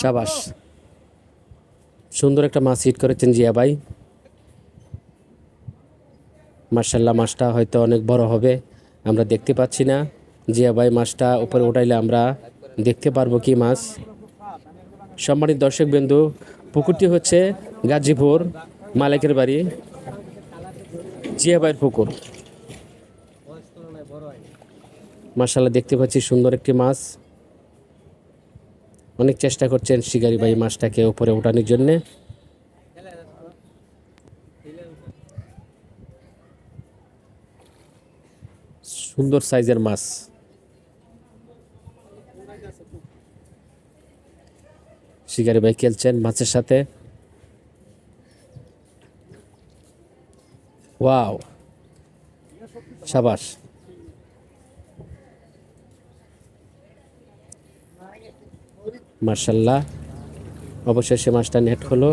সাবাস। সুন্দর একটা মাছ হিট করেছেন জিয়া ভাই। মার্শাল্লাহ মাছটা হয়তো অনেক বড় হবে, আমরা দেখতে পাচ্ছি না। জিয়া ভাই, মাছটা উপরে উঠাইলে আমরা দেখতে পারব কি মাছ। সম্মানিত দর্শক বিন্দু পুকুরটি হচ্ছে গাজীপুর মালিকের বাড়ি, জিয়া ভাইয়ের পুকুর। মার্শাল্লাহ দেখতে পাচ্ছি সুন্দর একটি মাছ। অনেক চেষ্টা করছেন শিকারি ভাই মাছটাকে উপরে ওঠানোর জন্যে। সুন্দর সাইজের মাছ। শিকারি ভাই খেলছেন মাছের সাথে। ওয়াও, সাবাস। মার্শাল্লাহ অবশেষে মাছটা নেট হলো।